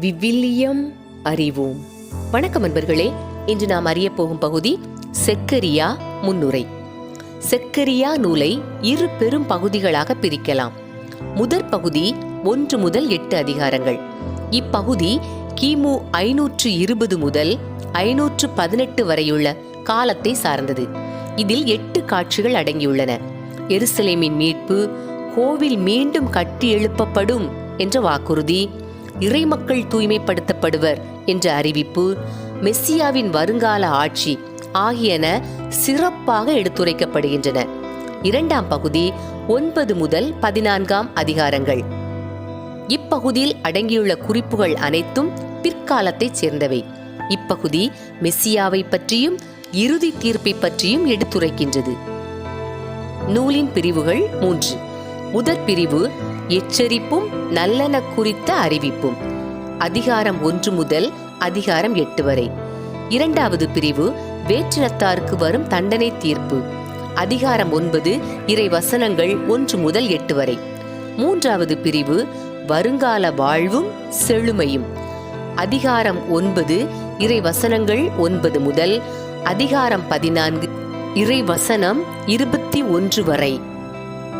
விவிலியம் அறிவோம். வணக்கம் அன்பர்களே இன்று நாம் அறிய போகும் பகுதி செக்கரியா முன்னுரை. செக்கரியா நூலை இரு பெரும் பகுதிகளாக பிரிக்கலாம். முதற் பகுதி ஒன்று முதல் எட்டு அதிகாரங்கள். இப்பகுதி கிமு ஐநூற்று இருபது முதல் ஐநூற்று பதினெட்டு வரையுள்ள காலத்தை சார்ந்தது. இதில் எட்டு காட்சிகள் அடங்கியுள்ளன. எருசலேமின் மீட்பு கோவில் மீண்டும் கட்டி எழுப்பப்படும் என்ற வாக்குறுதி இறைமக்கள் தூய்மைப்படுத்தப்படுவர் என்ற அறிவிப்பு மெஸ்ஸியாவின் வருங்கால ஆட்சி ஆகியன சிறப்பாக எடுத்துரைக்கப்படுகின்றன. இரண்டாம் பகுதி ஒன்பது முதல் பதினான்காம் அதிகாரங்கள். இப்பகுதியில் அடங்கியுள்ள குறிப்புகள் அனைத்தும் பிற்காலத்தைச் சேர்ந்தவை. இப்பகுதி மெஸ்ஸியாவை பற்றியும் இறுதி தீர்ப்பை பற்றியும் எடுத்துரைக்கின்றது. நூலின் பிரிவுகள் மூன்று. முதற் பிரிவு எச்சரிப்பும் நல்லன குறித்த அறிவிப்பும். அதிகாரம் ஒன்று முதல் அதிகாரம் எட்டு வரை. இரண்டாவது பிரிவு வேற்றினத்தாருக்கு வரும் தண்டனை தீர்ப்பு. அதிகாரம் ஒன்பது இறை வசனங்கள் ஒன்று முதல் எட்டு வரை. மூன்றாவது பிரிவு வருங்கால வாழ்வும் செழுமையும். அதிகாரம் ஒன்பது இறை வசனங்கள் ஒன்பது முதல் அதிகாரம் பதினான்கு இறை வசனம் இருபத்தி ஒன்று வரை.